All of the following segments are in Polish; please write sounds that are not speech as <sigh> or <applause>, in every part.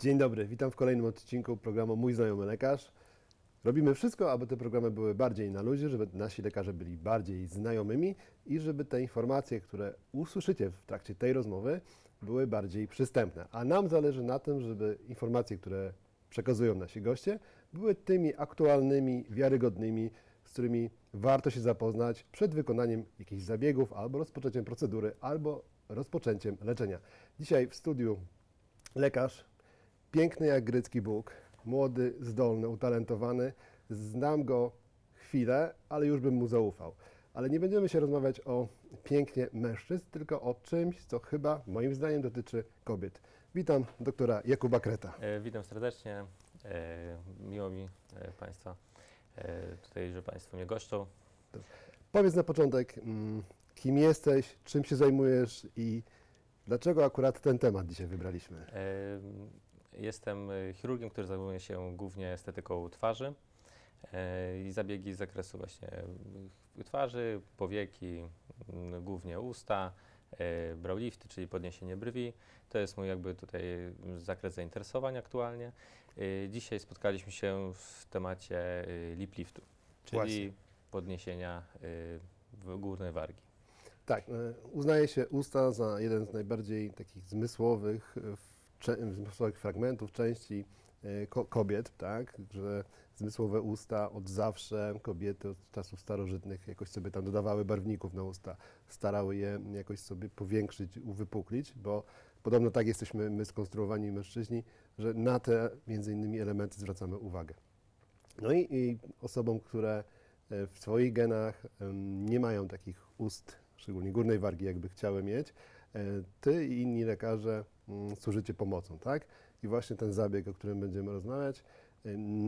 Dzień dobry, witam w kolejnym odcinku programu Mój Znajomy Lekarz. Robimy wszystko, aby te programy były bardziej na luzie, żeby nasi lekarze byli bardziej znajomymi i żeby te informacje, które usłyszycie w trakcie tej rozmowy, były bardziej przystępne. A nam zależy na tym, żeby informacje, które przekazują nasi goście, były tymi aktualnymi, wiarygodnymi, z którymi warto się zapoznać przed wykonaniem jakichś zabiegów, albo rozpoczęciem procedury, albo rozpoczęciem leczenia. Dzisiaj w studiu lekarz, piękny jak grecki Bóg, młody, zdolny, utalentowany. Znam go chwilę, ale już bym mu zaufał. Ale nie będziemy się rozmawiać o pięknie mężczyzn, tylko o czymś, co chyba moim zdaniem dotyczy kobiet. Witam doktora Jakuba Kreta. E, Witam serdecznie. E, Miło mi e, Państwa e, tutaj, że Państwo mnie goszczą. Powiedz na początek, mm, kim jesteś, czym się zajmujesz i dlaczego akurat ten temat dzisiaj wybraliśmy. E, Jestem e, chirurgiem, który zajmuje się głównie estetyką twarzy e, i zabiegi z zakresu właśnie e, twarzy, powieki, m, głównie usta, e, browlifty, czyli podniesienie brwi. To jest mój jakby tutaj zakres zainteresowań aktualnie. E, Dzisiaj spotkaliśmy się w temacie e, lip liftu, czyli Właśnie. podniesienia górnej wargi. Tak, uznaje się usta za jeden z najbardziej takich zmysłowych, zmysłowych fragmentów, części e, ko- kobiet, tak, że zmysłowe usta od zawsze kobiety od czasów starożytnych jakoś sobie tam dodawały barwników na usta, starały je jakoś sobie powiększyć, uwypuklić, bo podobno tak jesteśmy my skonstruowani mężczyźni, że na te między innymi elementy zwracamy uwagę. No i, i osobom, które e, w swoich genach nie mają takich ust, szczególnie górnej wargi, jakby chciały mieć, e, ty i inni lekarze służycie pomocą, tak? I właśnie ten zabieg, o którym będziemy rozmawiać,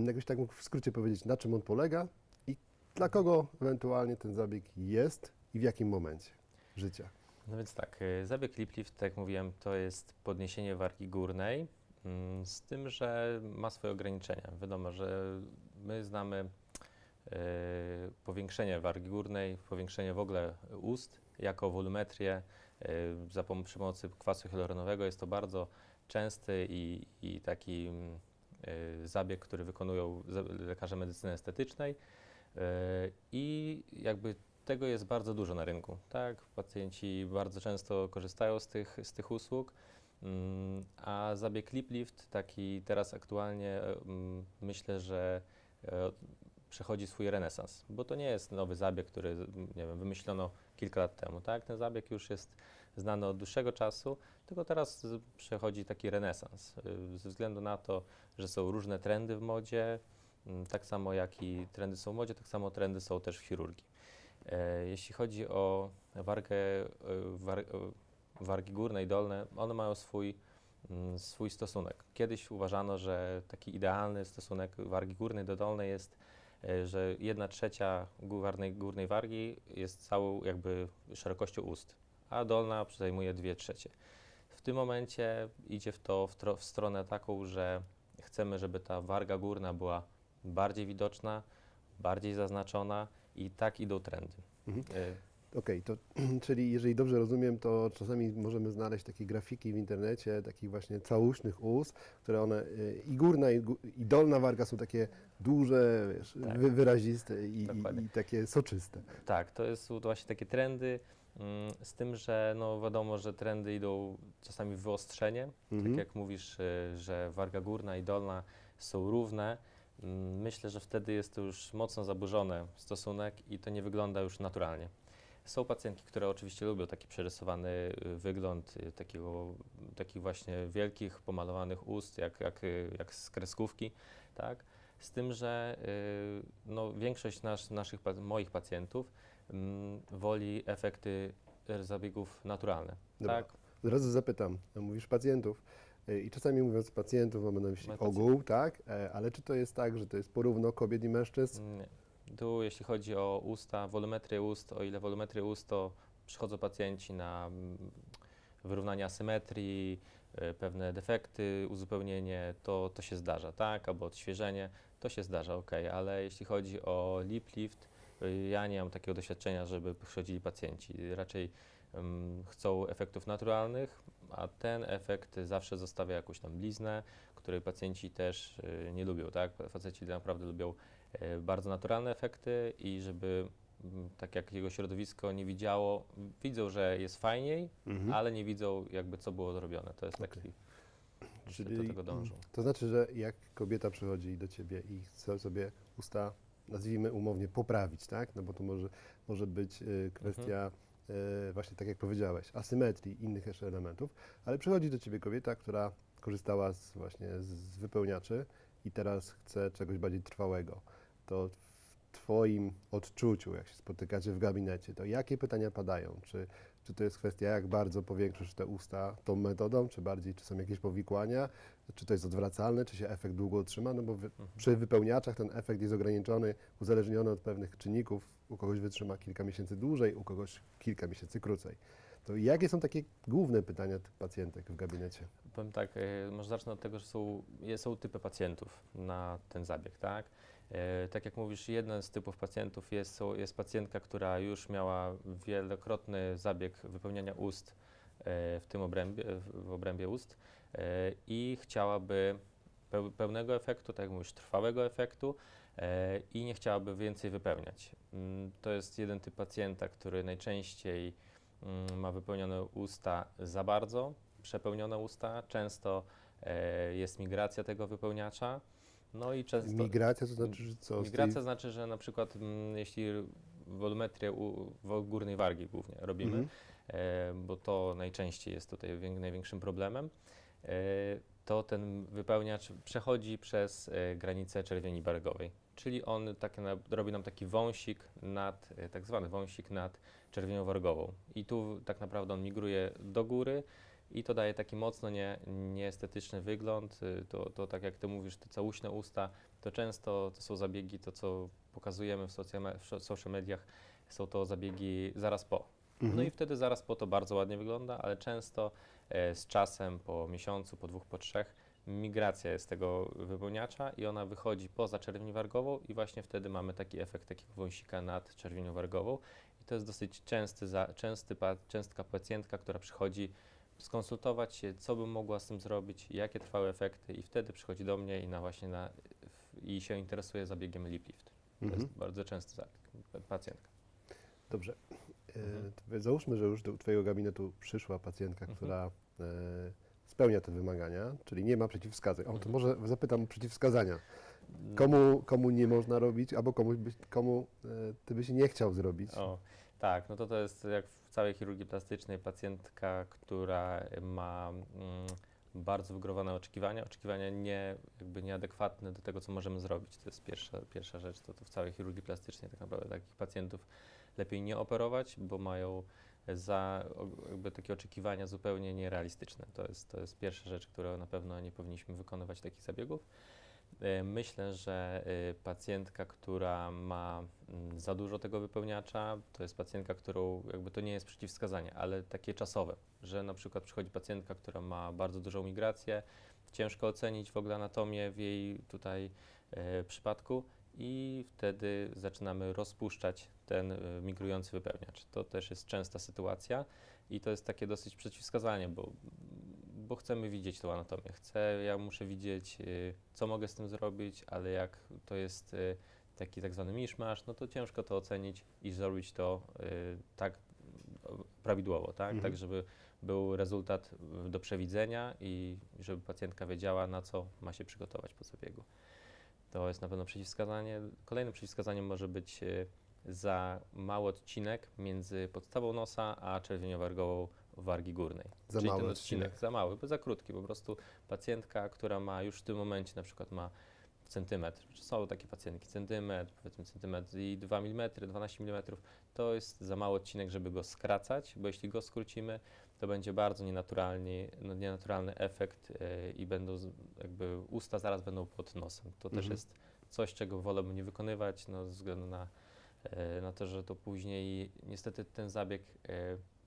jakbyś tak mógł w skrócie powiedzieć, na czym on polega i dla kogo ewentualnie ten zabieg jest i w jakim momencie życia. No więc tak, y, zabieg lip lift, tak jak mówiłem, to jest podniesienie wargi górnej, mm, z tym, że ma swoje ograniczenia. Wiadomo, że my znamy y, powiększenie wargi górnej, powiększenie w ogóle ust jako wolumetrię za pom- przy pomocy kwasu hialuronowego. Jest to bardzo częsty i, i taki mm, y, zabieg, który wykonują lekarze medycyny estetycznej. Y, I jakby tego jest bardzo dużo na rynku. Tak? Pacjenci bardzo często korzystają z tych, z tych usług. Mm, A zabieg lip lift, taki teraz aktualnie, e, mm, myślę, że e, przechodzi swój renesans, bo to nie jest nowy zabieg, który nie wiem, wymyślono kilka lat temu. Tak? Ten zabieg już jest znany od dłuższego czasu, tylko teraz przechodzi taki renesans. y, Ze względu na to, że są różne trendy w modzie, mm, tak samo jak i trendy są w modzie, tak samo trendy są też w chirurgii. E, Jeśli chodzi o wargę, e, war, e, wargi górne i dolne, one mają swój, mm, swój stosunek. Kiedyś uważano, że taki idealny stosunek wargi górnej do dolnej jest, że jedna trzecia górnej, górnej wargi jest całą jakby szerokością ust, a dolna zajmuje dwie trzecie. W tym momencie idzie w to w, w stronę taką, że chcemy, żeby ta warga górna była bardziej widoczna, bardziej zaznaczona i tak idą trendy. Mhm. E, Okej, to <clears throat> czyli jeżeli dobrze rozumiem, to czasami możemy znaleźć takie grafiki w internecie, takich właśnie całusznych ust, które one y, i górna i, i dolna warga są takie duże, wiesz, Tak. wy, wyraziste i, i, i takie soczyste. Tak, to jest właśnie takie trendy, mm, z tym, że no wiadomo, że trendy idą czasami w wyostrzenie, Mhm. tak jak mówisz, y, że warga górna i dolna są równe. mm, Myślę, że wtedy jest to już mocno zaburzony stosunek i to nie wygląda już naturalnie. Są pacjentki, które oczywiście lubią taki przerysowany y, wygląd y, takiego, takich właśnie wielkich, pomalowanych ust, jak, jak, y, jak z kreskówki, tak? Z tym, że no, większość nasz, naszych, moich pacjentów mm, woli efekty zabiegów naturalne, Dobra. tak? Od razu zapytam, mówisz pacjentów i czasami mówiąc pacjentów mamy na myśli ogół, tak? E, Ale czy to jest tak, że to jest porówno kobiet i mężczyzn? Nie. Tu jeśli chodzi o usta, wolumetrię ust, o ile wolumetrię ust, to przychodzą pacjenci na mm, wyrównanie asymetrii, y, pewne defekty, uzupełnienie, to, to się zdarza, tak? Albo odświeżenie, to się zdarza, ok, ale jeśli chodzi o lip lift, y, ja nie mam takiego doświadczenia, żeby przychodzili pacjenci. Raczej ym, chcą efektów naturalnych, a ten efekt zawsze zostawia jakąś tam bliznę, której pacjenci też y, nie lubią, tak? Faceci naprawdę lubią bardzo naturalne efekty i żeby mm, tak jak jego środowisko nie widziało, widzą, że jest fajniej, Mhm. ale nie widzą jakby co było zrobione. To jest taki, że Czyli, do tego dążą. To znaczy, że jak kobieta przychodzi do ciebie i chce sobie usta, nazwijmy umownie, poprawić, tak? No bo to może, może być y, kwestia, y, właśnie tak jak powiedziałeś, asymetrii, innych jeszcze elementów, ale przychodzi do ciebie kobieta, która korzystała z, właśnie z wypełniaczy i teraz chce czegoś bardziej trwałego. To w Twoim odczuciu, jak się spotykacie w gabinecie, to jakie pytania padają? Czy, czy to jest kwestia, jak bardzo powiększysz te usta tą metodą, czy bardziej, czy są jakieś powikłania, czy to jest odwracalne, czy się efekt długo utrzyma? No bo wy, Mhm. przy wypełniaczach ten efekt jest ograniczony, uzależniony od pewnych czynników. U kogoś wytrzyma kilka miesięcy dłużej, u kogoś kilka miesięcy krócej. To jakie są takie główne pytania tych pacjentek w gabinecie? Powiem tak, e, może zacznę od tego, że są, je- są typy pacjentów na ten zabieg, tak? E, Tak jak mówisz, jeden z typów pacjentów jest, jest pacjentka, która już miała wielokrotny zabieg wypełniania ust e, w tym obrębie, w obrębie ust e, i chciałaby peł- pełnego efektu, tak jak mówisz, trwałego efektu i nie chciałaby więcej wypełniać. Mm, To jest jeden typ pacjenta, który najczęściej mm, ma wypełnione usta za bardzo, przepełnione usta, często jest migracja tego wypełniacza. No i często Migracja to znaczy, że co? tej- migracja znaczy, że na przykład mm, jeśli wolumetrię u, w górnej wargi głównie robimy, Mhm. e, bo to najczęściej jest tutaj wię- największym problemem, e, to ten wypełniacz przechodzi przez e, granicę czerwieni bargowej. Czyli on tak na, robi nam taki wąsik nad, e, tak zwany wąsik nad czerwienią wargową. I tu tak naprawdę on migruje do góry i to daje taki mocno nie, nieestetyczny wygląd. Y, To, to tak jak ty mówisz, te całuśne usta, to często to są zabiegi, to co pokazujemy w, w social mediach, są to zabiegi zaraz po. No Mhm. i wtedy zaraz po to bardzo ładnie wygląda, ale często e, z czasem, po miesiącu, po dwóch, po trzech, migracja jest tego wypełniacza i ona wychodzi poza czerwień wargową i właśnie wtedy mamy taki efekt takiego wąsika nad czerwienią wargową. I to jest dosyć częsty, za, częsty pa, częstka pacjentka, która przychodzi skonsultować się, co bym mogła z tym zrobić, jakie trwały efekty i wtedy przychodzi do mnie i na właśnie na, i się interesuje zabiegiem lip lift. To Mhm. jest bardzo częsty zabieg, pacjentka. Dobrze. E, Mhm. Załóżmy, że już do Twojego gabinetu przyszła pacjentka, Mhm. która e, spełnia te wymagania, czyli nie ma przeciwwskazań. O, to Mhm. może zapytam o przeciwwskazania. Komu, komu nie można robić, albo komuś komu e, Ty byś nie chciał zrobić? O, tak, no to to jest jak w całej chirurgii plastycznej pacjentka, która ma mm, bardzo wygórowane oczekiwania, oczekiwania nie, jakby nieadekwatne do tego, co możemy zrobić. To jest pierwsza, pierwsza rzecz, to, to w całej chirurgii plastycznej tak naprawdę takich pacjentów lepiej nie operować, bo mają za jakby takie oczekiwania zupełnie nierealistyczne. To jest, to jest pierwsza rzecz, którą na pewno nie powinniśmy wykonywać takich zabiegów. E, Myślę, że e, pacjentka, która ma mm, za dużo tego wypełniacza, to jest pacjentka, którą jakby to nie jest przeciwwskazanie, ale takie czasowe, że na przykład przychodzi pacjentka, która ma bardzo dużą migrację, ciężko ocenić w ogóle anatomię w jej tutaj e, przypadku i wtedy zaczynamy rozpuszczać ten migrujący wypełniacz. To też jest częsta sytuacja i to jest takie dosyć przeciwwskazanie, bo, bo chcemy widzieć tą anatomię. Chcę, ja muszę widzieć, y, co mogę z tym zrobić, ale jak to jest y, taki tak zwany miszmasz, no to ciężko to ocenić i zrobić to y, tak prawidłowo, tak? Mhm. tak żeby był rezultat do przewidzenia i żeby pacjentka wiedziała, na co ma się przygotować po zabiegu. To jest na pewno przeciwwskazanie. Kolejnym przeciwwskazaniem może być za mały odcinek między podstawą nosa a czerwienią wargową wargi górnej. Za Czyli mały ten odcinek. odcinek za mały, bo za krótki. Po prostu pacjentka, która ma już w tym momencie na przykład ma centymetr, czy są takie pacjentki, centymetr, powiedzmy centymetr i 2 mm, 12 mm, to jest za mały odcinek, żeby go skracać, bo jeśli go skrócimy, to będzie bardzo nienaturalny, no, nienaturalny efekt yy, i będą z, jakby usta zaraz będą pod nosem. To też Mhm. jest coś, czego wolałbym nie wykonywać, no, ze względu na, yy, na to, że to później niestety ten zabieg yy,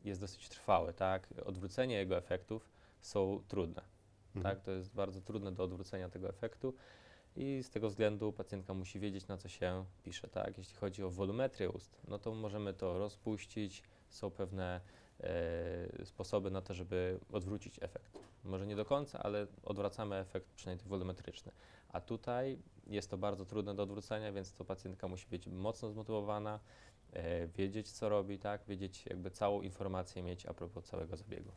jest dosyć trwały, tak? Odwrócenie jego efektów są trudne, Mhm. tak? To jest bardzo trudne do odwrócenia tego efektu i z tego względu pacjentka musi wiedzieć, na co się pisze, tak? Jeśli chodzi o wolumetrię ust, no to możemy to rozpuścić, są pewne e, sposoby na to, żeby odwrócić efekt. Może nie do końca, ale odwracamy efekt przynajmniej wolumetryczny. A tutaj jest to bardzo trudne do odwrócenia, więc to pacjentka musi być mocno zmotywowana, e, wiedzieć co robi, tak, wiedzieć jakby całą informację mieć a propos całego zabiegu.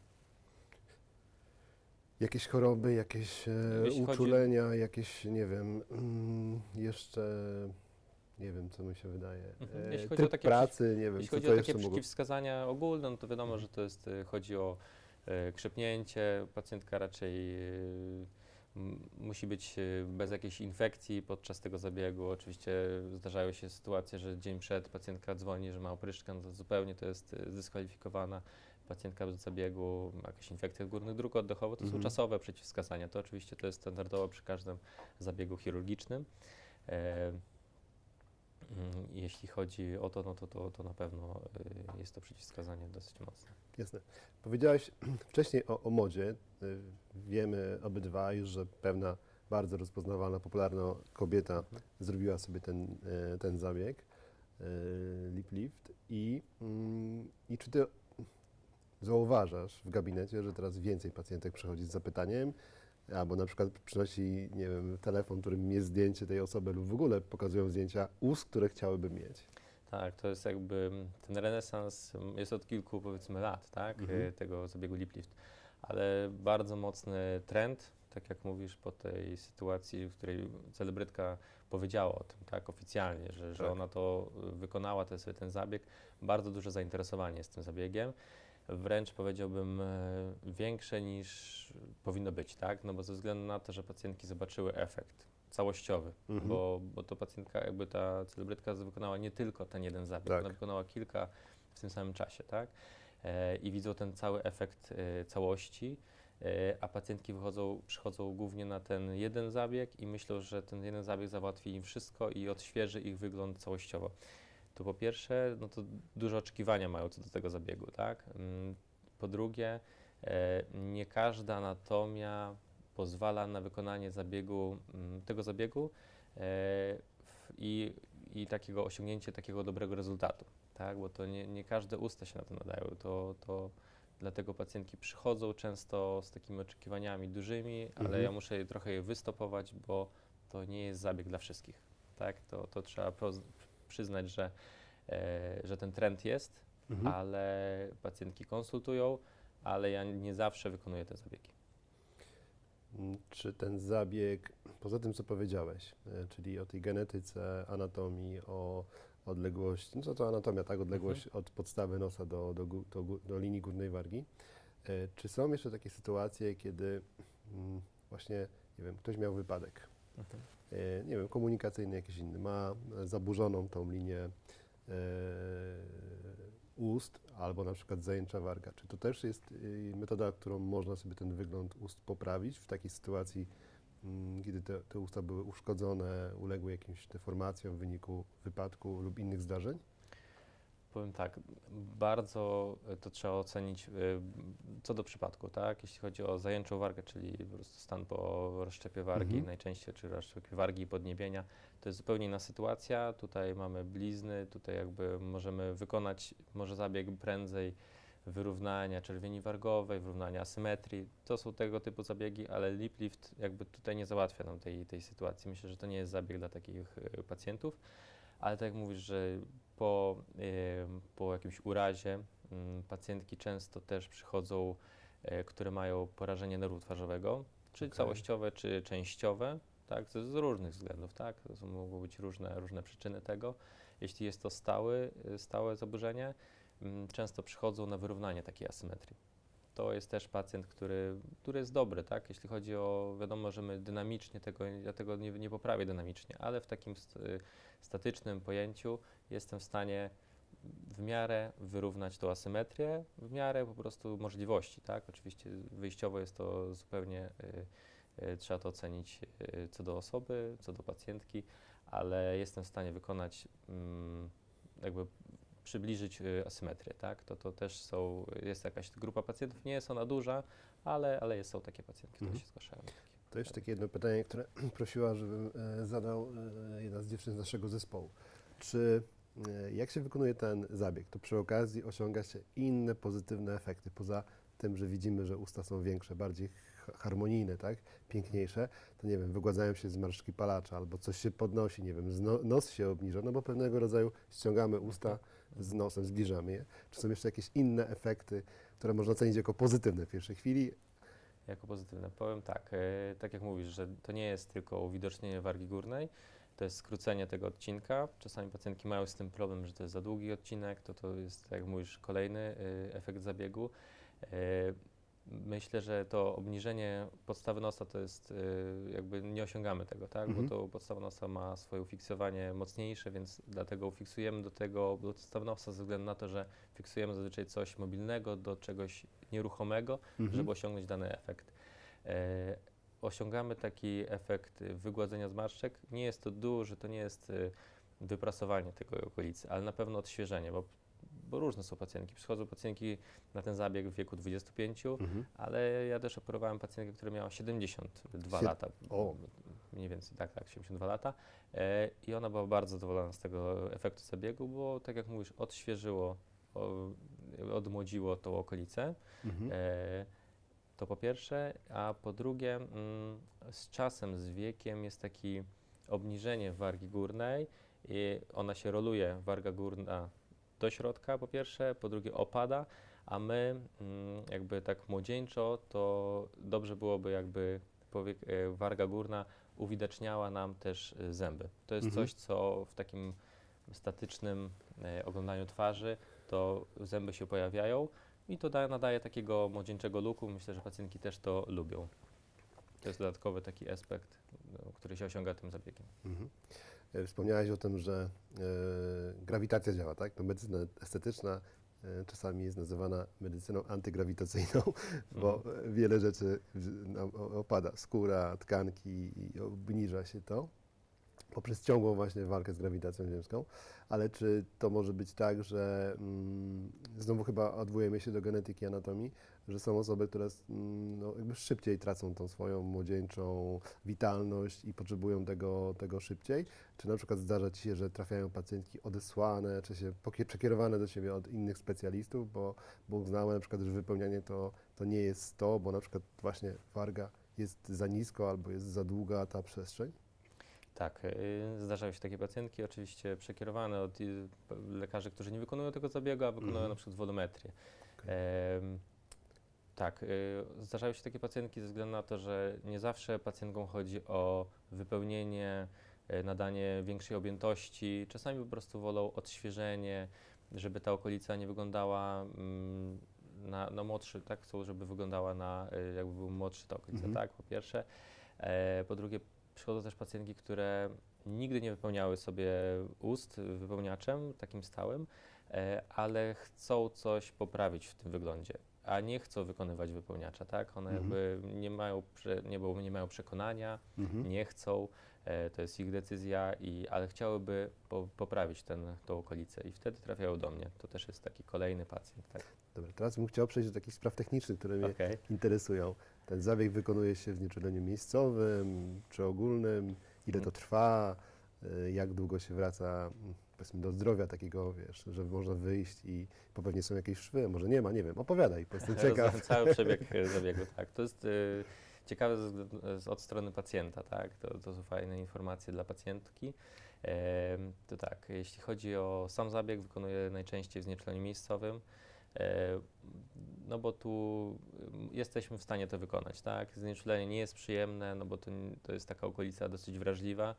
Jakieś choroby, jakieś e, Jeśli chodzi- uczulenia, jakieś, nie wiem, mm, jeszcze, nie wiem, co mi się wydaje. Mhm. E, Jeśli chodzi o takie pracy, nie wiem, Jeśli co chodzi o takie mogło... przeciwwskazania ogólne, no to wiadomo, że to jest, chodzi o e, krzepnięcie. Pacjentka raczej e, musi być e, bez jakiejś infekcji podczas tego zabiegu. Oczywiście zdarzają się sytuacje, że dzień przed pacjentka dzwoni, że ma opryszczkę, no to zupełnie to jest e, zdyskwalifikowana. Pacjentka bez zabiegu, ma jakaś infekcja górnych dróg oddechowych, to Mhm. są czasowe przeciwwskazania. To oczywiście to jest standardowo przy każdym zabiegu chirurgicznym. E, Jeśli chodzi o to, no to, to, to na pewno y, jest to przeciwwskazanie dosyć mocne. Jasne. Powiedziałeś <clears throat> wcześniej o, o modzie. Y, Wiemy obydwaj, że pewna bardzo rozpoznawalna, popularna kobieta Mhm. zrobiła sobie ten, e, ten zabieg, lip lift. I, mm, I czy ty zauważasz w gabinecie, że teraz więcej pacjentek przychodzi z zapytaniem, albo na przykład przynosi, nie wiem, telefon, którym jest zdjęcie tej osoby lub w ogóle pokazują zdjęcia ust, które chciałyby mieć. Tak, to jest jakby ten renesans jest od kilku powiedzmy lat, tak, Mhm. y, tego zabiegu lip lift, ale bardzo mocny trend, tak jak mówisz, po tej sytuacji, w której celebrytka powiedziała o tym, tak, oficjalnie, że, że Tak. ona to wykonała, ten, sobie ten zabieg, bardzo duże zainteresowanie jest tym zabiegiem, wręcz powiedziałbym e, większe niż powinno być, tak, no bo ze względu na to, że pacjentki zobaczyły efekt całościowy, Mhm. bo, bo to pacjentka, jakby ta celebrytka wykonała nie tylko ten jeden zabieg, Tak. ona wykonała kilka w tym samym czasie, tak? E, I widzą ten cały efekt e, całości, e, a pacjentki wychodzą, przychodzą głównie na ten jeden zabieg i myślą, że ten jeden zabieg załatwi im wszystko i odświeży ich wygląd całościowo. To po pierwsze, no to duże oczekiwania mają co do tego zabiegu, tak? Mm, Po drugie, e, nie każda anatomia pozwala na wykonanie zabiegu, mm, tego zabiegu e, i, i takiego osiągnięcie takiego dobrego rezultatu, tak? Bo to nie, nie każde usta się na to nadają. To, to dlatego pacjentki przychodzą często z takimi oczekiwaniami dużymi, ale Mhm. ja muszę je trochę je wystopować, bo to nie jest zabieg dla wszystkich, tak? To, to trzeba przyznać, że, e, że ten trend jest, Mhm. ale pacjentki konsultują, ale ja nie zawsze wykonuję te zabiegi. Mm, Czy ten zabieg, poza tym co powiedziałeś, e, czyli o tej genetyce, anatomii, o odległości, no co to anatomia, tak, odległość od podstawy nosa do, do, do, do linii górnej wargi, e, czy są jeszcze takie sytuacje, kiedy mm, właśnie, nie wiem, ktoś miał wypadek, e, nie wiem, komunikacyjny jakiś inny, ma e, zaburzoną tą linię e, ust albo na przykład zajęcza warga. Czy to też jest y, metoda, którą można sobie ten wygląd ust poprawić w takiej sytuacji, mm, kiedy te, te usta były uszkodzone, uległy jakimś deformacjom w wyniku wypadku lub innych zdarzeń? Powiem tak, bardzo e, to trzeba ocenić e, co do przypadku, tak? Jeśli chodzi o zajęczą wargę, czyli po prostu stan po rozszczepie wargi, Mhm. najczęściej, czy rozszczepie wargi i podniebienia, to jest zupełnie inna sytuacja. Tutaj mamy blizny, tutaj jakby możemy wykonać może zabieg prędzej wyrównania czerwieni wargowej, wyrównania asymetrii. To są tego typu zabiegi, ale lip lift jakby tutaj nie załatwia nam tej, tej sytuacji. Myślę, że to nie jest zabieg dla takich e, pacjentów. Ale tak jak mówisz, że po, em, po jakimś urazie pacjentki często też przychodzą, e, które mają porażenie nerwu twarzowego, czy Okej. całościowe, czy częściowe, tak, z, z różnych względów, tak, to mogą być różne, różne przyczyny tego. Jeśli jest to stały, e, stałe zaburzenie, mm, często przychodzą na wyrównanie takiej asymetrii. To jest też pacjent, który, który jest dobry, tak? Jeśli chodzi o, wiadomo, że my dynamicznie tego, ja tego nie, nie poprawię dynamicznie, ale w takim y, statycznym pojęciu jestem w stanie w miarę wyrównać tą asymetrię, w miarę po prostu możliwości, tak? Oczywiście wyjściowo jest to zupełnie, y, y, trzeba to ocenić y, co do osoby, co do pacjentki, ale jestem w stanie wykonać mm, jakby przybliżyć y, asymetrię, tak? To, to też są, jest jakaś grupa pacjentów, nie jest ona duża, ale, ale jest, są takie pacjentki, które Mhm. się zgłaszają. To jeszcze takie jedno pytanie, które <clears throat> prosiła, żebym e, zadał e, jedna z dziewczyn z naszego zespołu. Czy jak się wykonuje ten zabieg, to przy okazji osiąga się inne pozytywne efekty poza tym, że widzimy, że usta są większe, bardziej ha- harmonijne, tak? piękniejsze, to nie wiem, wygładzają się zmarszczki palacza albo coś się podnosi, nie wiem, nos się obniża, no bo pewnego rodzaju ściągamy usta z nosem, zbliżamy je. Czy są jeszcze jakieś inne efekty, które można ocenić jako pozytywne w pierwszej chwili? Jako pozytywne. Powiem tak, e, tak jak mówisz, że to nie jest tylko uwidocznienie wargi górnej, to jest skrócenie tego odcinka. Czasami pacjentki mają z tym problem, że to jest za długi odcinek, to to jest, tak jak mówisz, kolejny e, efekt zabiegu. E, Myślę, że to obniżenie podstawy nosa to jest, e, jakby nie osiągamy tego, tak? Mhm. Bo to podstawa nosa ma swoje ufiksowanie mocniejsze, więc dlatego fiksujemy do tego do podstawy nosa ze względu na to, że fiksujemy zazwyczaj coś mobilnego do czegoś nieruchomego, Mhm. żeby osiągnąć dany efekt. E, osiągamy taki efekt wygładzenia zmarszczek. Nie jest to duży, to nie jest y, wyprasowanie tego okolicy, ale na pewno odświeżenie, bo, bo różne są pacjentki. Przychodzą pacjentki na ten zabieg w wieku 25, Mhm. ale ja też operowałem pacjentkę, która miała 72 Sied- lata. o. Mniej więcej, tak, tak, 72 lata. E, I ona była bardzo zadowolona z tego efektu zabiegu, bo tak jak mówisz, odświeżyło, o, odmłodziło tą okolicę. Mhm. E, to po pierwsze, a po drugie, mm, z czasem, z wiekiem jest takie obniżenie wargi górnej i ona się roluje, warga górna do środka po pierwsze, po drugie opada, a my mm, jakby tak młodzieńczo, to dobrze byłoby jakby powiek, e, warga górna uwidaczniała nam też e, zęby. To jest Mhm. coś, co w takim statycznym e, oglądaniu twarzy, to zęby się pojawiają i to da, nadaje takiego młodzieńczego luku. Myślę, że pacjentki też to lubią. To jest dodatkowy taki aspekt, no, który się osiąga tym zabiegiem. Mhm. E, Wspomniałeś o tym, że e, grawitacja działa, tak? No, medycyna estetyczna e, czasami jest nazywana medycyną antygrawitacyjną, <laughs> bo e, wiele rzeczy opada, skóra, tkanki i obniża się to poprzez ciągłą właśnie walkę z grawitacją ziemską. Ale czy to może być tak, że mm, znowu chyba odwołujemy się do genetyki anatomii, że są osoby, które mm, no, jakby szybciej tracą tą swoją młodzieńczą witalność i potrzebują tego, tego szybciej? Czy na przykład zdarza Ci się, że trafiają pacjentki odesłane, czy się przekierowane do Ciebie od innych specjalistów, bo, bo uznały na przykład, że wypełnianie to, to nie jest to, bo na przykład właśnie warga jest za nisko albo jest za długa ta przestrzeń? Tak, y, zdarzają się takie pacjentki, oczywiście przekierowane od y, lekarzy, którzy nie wykonują tego zabiegu, a wykonują Mhm. na przykład wolometrię. Okej. Em, tak, y, zdarzają się takie pacjentki ze względu na to, że nie zawsze pacjentkom chodzi o wypełnienie, y, nadanie większej objętości. Czasami po prostu wolą odświeżenie, żeby ta okolica nie wyglądała mm, na, na młodszy, tak? Chcą, żeby wyglądała na, y, jakby był młodszy ta okolica, Mhm. tak? Po pierwsze. E, po drugie, przychodzą też pacjentki, które nigdy nie wypełniały sobie ust wypełniaczem takim stałym, e, ale chcą coś poprawić w tym wyglądzie, a nie chcą wykonywać wypełniacza, tak? One Mhm. jakby nie mają, nie, bo nie mają przekonania, Mhm. nie chcą, e, to jest ich decyzja, i, ale chciałyby po, poprawić tą okolicę i wtedy trafiają do mnie. To też jest taki kolejny pacjent, tak? Dobra, teraz bym chciał przejść do takich spraw technicznych, które mnie Okej. interesują. Ten zabieg wykonuje się w znieczuleniu miejscowym czy ogólnym? Ile to trwa? Y, Jak długo się wraca mm, powiedzmy do zdrowia takiego, wiesz, że można wyjść i bo pewnie są jakieś szwy, może nie ma, nie wiem, opowiadaj, po jestem <laughs> ciekaw. Cały przebieg e, zabiegu, tak. To jest y, ciekawe ze względu- z, od strony pacjenta, tak. To, to są fajne informacje dla pacjentki. Em, to tak, jeśli chodzi o sam zabieg, wykonuję najczęściej w znieczuleniu miejscowym. E, no bo tu jesteśmy w stanie to wykonać, tak? Znieczulenie nie jest przyjemne, no bo to, to jest taka okolica dosyć wrażliwa,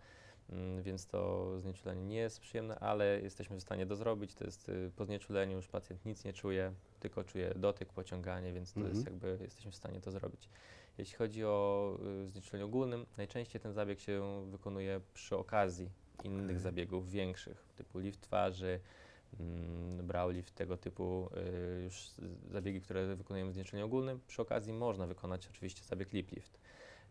mm, więc to znieczulenie nie jest przyjemne, ale jesteśmy w stanie to zrobić. To jest y, po znieczuleniu już pacjent nic nie czuje, tylko czuje dotyk, pociąganie, więc to jest Mhm. jakby jesteśmy w stanie to zrobić. Jeśli chodzi o y, znieczulenie ogólnym, najczęściej ten zabieg się wykonuje przy okazji innych Okej. zabiegów większych, typu lift twarzy, mm, brow lift, tego typu y, już zabiegi, które wykonujemy w znieczuleniu ogólnym. Przy okazji można wykonać oczywiście zabieg lip lift.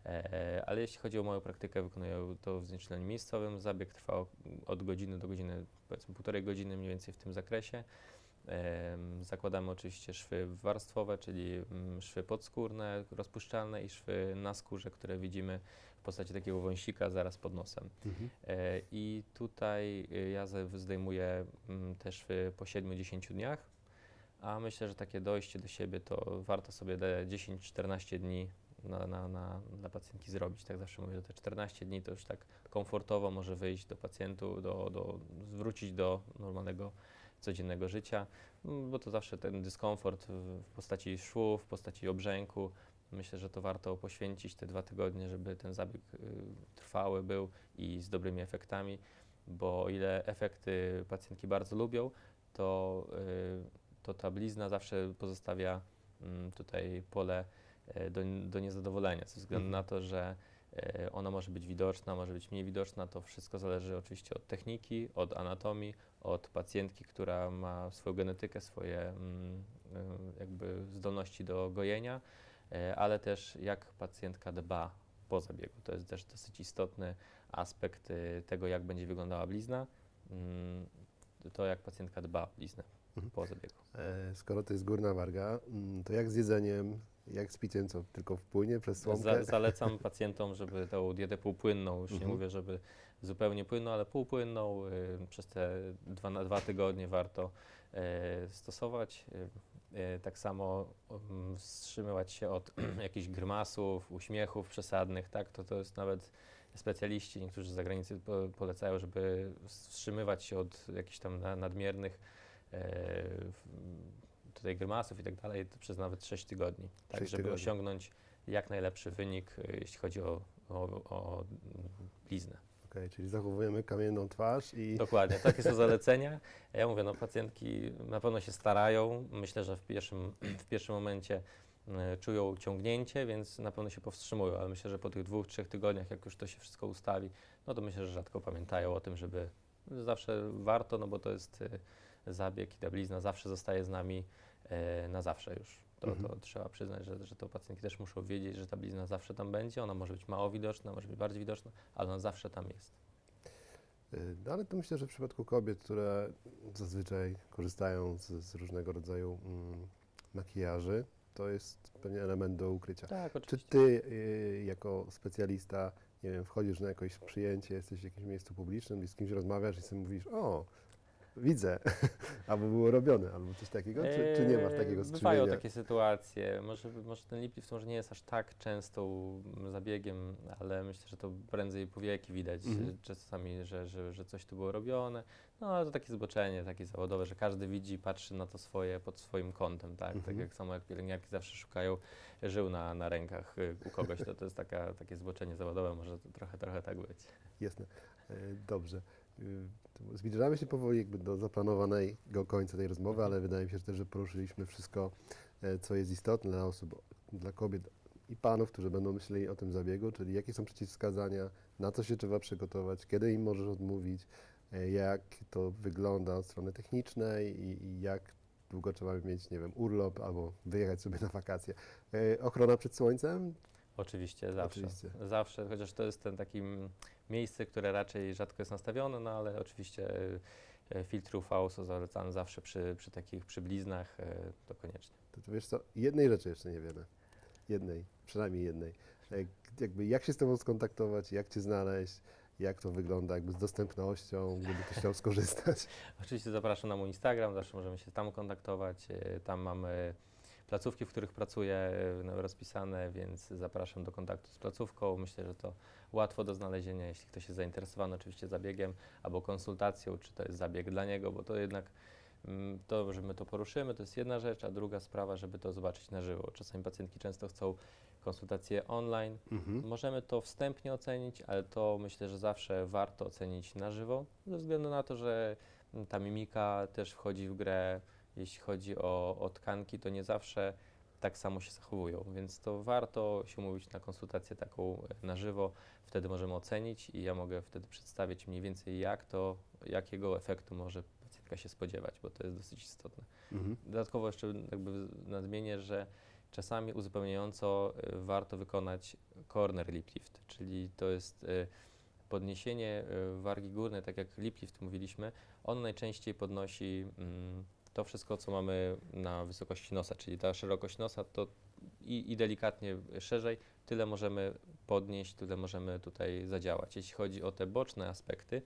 E, ale jeśli chodzi o moją praktykę, wykonuję to w znieczuleniu miejscowym. Zabieg trwa od godziny do godziny, powiedzmy półtorej godziny mniej więcej w tym zakresie. Zakładamy oczywiście szwy warstwowe, czyli mm, szwy podskórne, rozpuszczalne i szwy na skórze, które widzimy w postaci takiego wąsika zaraz pod nosem. Mhm. E, I tutaj y, ja zdejmuję mm, te szwy po 7-10 dniach. a myślę, że takie dojście do siebie to warto sobie te 10-14 dni na, na, na, dla pacjentki zrobić. Tak zawsze mówię, że te 14 dni to już tak komfortowo może wyjść do pacjentu, do, do, wrócić do normalnego, codziennego życia, mm, bo to zawsze ten dyskomfort w postaci szwów, w postaci obrzęku. Myślę, że to warto poświęcić te dwa tygodnie, żeby ten zabieg y, trwały był i z dobrymi efektami, bo o ile efekty pacjentki bardzo lubią, to, y, to ta blizna zawsze pozostawia mm, tutaj pole e, do, do niezadowolenia, ze względu Mhm. na to, że ona może być widoczna, może być mniej widoczna. To wszystko zależy oczywiście od techniki, od anatomii, od pacjentki, która ma swoją genetykę, swoje mm, y, jakby zdolności do gojenia, ale też jak pacjentka dba po zabiegu. To jest też dosyć istotny aspekt y, tego, jak będzie wyglądała blizna. Mm, To jak pacjentka dba o bliznę Mhm. po zabiegu. E, Skoro to jest górna warga, mm, to jak z jedzeniem, jak z piciem, co tylko wpłynie przez słomkę? <laughs> zalecam pacjentom, żeby tą dietę półpłynną, już nie Mhm. mówię, żeby zupełnie płynną, ale półpłynną y, przez te dwa, na dwa tygodnie warto e, stosować. Y, y, tak samo um, wstrzymywać się od <clears throat> jakichś grymasów, uśmiechów przesadnych, tak? To, to jest nawet specjaliści, niektórzy z zagranicy po, polecają, żeby wstrzymywać się od jakichś tam na, nadmiernych e, tutaj grymasów i tak dalej przez nawet 6 tygodni, tak Sześć żeby tygodni. osiągnąć jak najlepszy wynik, jeśli chodzi o, o, o mm, bliznę. Okej, czyli zachowujemy kamienną twarz i Dokładnie, takie są zalecenia. Ja mówię, no pacjentki na pewno się starają. Myślę, że w pierwszym, w pierwszym momencie y, czują ciągnięcie, więc na pewno się powstrzymują, ale myślę, że po tych dwóch, trzech tygodniach, jak już to się wszystko ustawi, no to myślę, że rzadko pamiętają o tym, żeby zawsze warto, no bo to jest y, zabieg i ta blizna zawsze zostaje z nami y, na zawsze już. To, to Mhm. trzeba przyznać, że, że to pacjentki też muszą wiedzieć, że ta blizna zawsze tam będzie. Ona może być mało widoczna, może być bardziej widoczna, ale ona zawsze tam jest. Y, No ale to myślę, że w przypadku kobiet, które zazwyczaj korzystają z, z różnego rodzaju mm, makijaży, to jest pewien element do ukrycia. Tak, Czy oczywiście. ty y, jako specjalista, nie wiem, wchodzisz na jakieś przyjęcie, jesteś w jakimś miejscu publicznym i z kimś rozmawiasz i sobie mówisz, o, widzę, <laughs> albo było robione, albo coś takiego, czy, czy nie masz takiego Eee, Bywają skrzywienia? takie sytuacje. Może, może ten lip lift może nie jest aż tak częstą zabiegiem, ale myślę, że to prędzej powieki widać Mhm. czasami, że, że, że coś tu było robione. No ale to takie zboczenie, takie zawodowe, że każdy widzi, patrzy na to swoje pod swoim kątem, tak? Mhm. Tak jak samo jak pielęgniarki zawsze szukają żył na, na rękach y, u kogoś, to, to jest taka, takie zboczenie zawodowe, może to trochę, trochę tak być. Jasne. E, Dobrze. Y, Zbliżamy się powoli jakby do zaplanowanego końca tej rozmowy, ale wydaje mi się że też, że poruszyliśmy wszystko, e, co jest istotne dla osób, dla kobiet i panów, którzy będą myśleli o tym zabiegu, czyli jakie są przeciwwskazania, na co się trzeba przygotować, kiedy im możesz odmówić, e, jak to wygląda od strony technicznej i, i jak długo trzeba mieć, nie wiem, urlop albo wyjechać sobie na wakacje. E, Ochrona przed słońcem? Oczywiście, zawsze. Oczywiście. Zawsze, chociaż to jest ten taki mm, miejsce, które raczej rzadko jest nastawione, no ale oczywiście y, y, filtry UV są zalecane zawsze przy, przy takich przybliznach, y, to koniecznie. To, to wiesz co, jednej rzeczy jeszcze nie wiemy. Jednej, przynajmniej jednej. E, g- Jakby jak się z Tobą skontaktować, jak Cię znaleźć, jak to wygląda jakby z dostępnością, gdyby ktoś chciał skorzystać. <laughs> Oczywiście zapraszam na mój Instagram, zawsze możemy się tam kontaktować. Tam mamy placówki, w których pracuję no, rozpisane, więc zapraszam do kontaktu z placówką. Myślę, że to łatwo do znalezienia, jeśli ktoś jest zainteresowany oczywiście zabiegiem albo konsultacją, czy to jest zabieg dla niego, bo to jednak mm, to, że my to poruszymy, to jest jedna rzecz, a druga sprawa, żeby to zobaczyć na żywo. Czasami pacjentki często chcą konsultacje online, Mhm. Możemy to wstępnie ocenić, ale to myślę, że zawsze warto ocenić na żywo, ze względu na to, że ta mimika też wchodzi w grę. Jeśli chodzi o, o tkanki, to nie zawsze tak samo się zachowują, więc to warto się umówić na konsultację taką e, na żywo. Wtedy możemy ocenić i ja mogę wtedy przedstawić mniej więcej, jak to, jakiego efektu może pacjentka się spodziewać, bo to jest dosyć istotne. Mhm. Dodatkowo jeszcze jakby nadmienię, że czasami uzupełniająco y, warto wykonać corner lip lift, czyli to jest y, podniesienie wargi górnej, tak jak lip lift mówiliśmy, on najczęściej podnosi mm, to wszystko, co mamy na wysokości nosa, czyli ta szerokość nosa to i, i delikatnie szerzej, tyle możemy podnieść, tyle możemy tutaj zadziałać. Jeśli chodzi o te boczne aspekty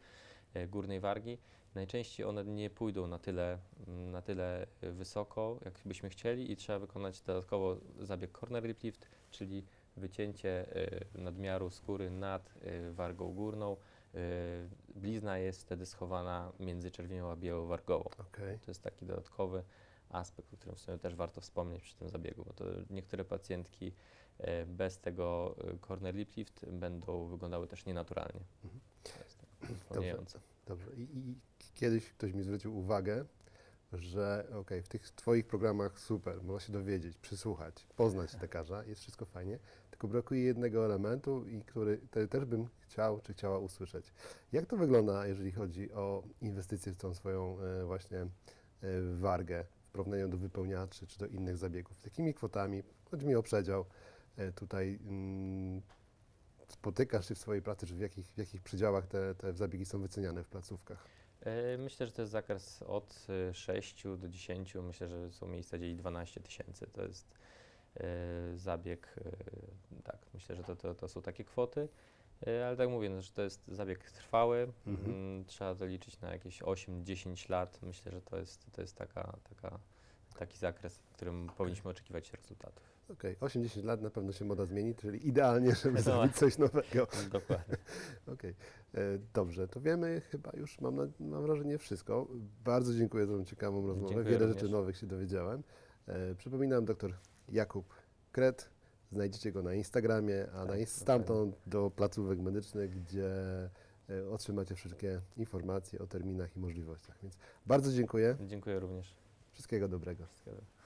e, górnej wargi, Najczęściej one nie pójdą na tyle, mm, na tyle wysoko, jak byśmy chcieli i trzeba wykonać dodatkowo zabieg corner lip lift, czyli wycięcie y, nadmiaru skóry nad y, wargą górną. Y, Blizna jest wtedy schowana między czerwienią a białą wargową. Okej. To jest taki dodatkowy aspekt, o którym w sumie też warto wspomnieć przy tym zabiegu, bo to niektóre pacjentki e, bez tego e, corner lip lift będą wyglądały też nienaturalnie. Mhm. To jest tak wspomniające. Dobrze. I, I kiedyś ktoś mi zwrócił uwagę, że okej, w tych Twoich programach super, można się dowiedzieć, przysłuchać, poznać <laughs> lekarza, jest wszystko fajnie, tylko brakuje jednego elementu, i który te, też bym chciał czy chciała usłyszeć. Jak to wygląda, jeżeli chodzi o inwestycje w tą swoją e, właśnie e, wargę w porównaniu do wypełniaczy czy do innych zabiegów? Z jakimi kwotami, chodzi mi o przedział, e, tutaj mm, spotykasz się w swojej pracy, czy w jakich, w jakich przedziałach te, te zabiegi są wyceniane w placówkach? Myślę, że to jest zakres od e, 6 do 10. Myślę, że są miejsca, gdzie i 12 tysięcy. To jest zabieg. e, Tak, myślę, że to, to, to są takie kwoty. E, Ale tak mówię, no, że to jest zabieg trwały. Mhm. Mm, Trzeba to liczyć na jakieś 8-10 lat. Myślę, że to jest, to jest taka, taka, taki zakres, w którym powinniśmy oczekiwać rezultatów. Okej, 80 lat na pewno się moda zmieni, czyli idealnie, żeby <laughs> No. zrobić coś nowego. <laughs> Dokładnie. Okej, e, dobrze, to wiemy chyba już, mam, na, mam wrażenie, wszystko. Bardzo dziękuję za tą ciekawą rozmowę. Dziękuję Wiele również. rzeczy nowych się dowiedziałem. E, przypominam, doktor Jakub Kret. Znajdziecie go na Instagramie, a na Tak, stamtąd do placówek medycznych, gdzie e, otrzymacie wszystkie informacje o terminach i możliwościach. Więc bardzo dziękuję. Dziękuję również. Wszystkiego dobrego. Wszystkiego dobrego.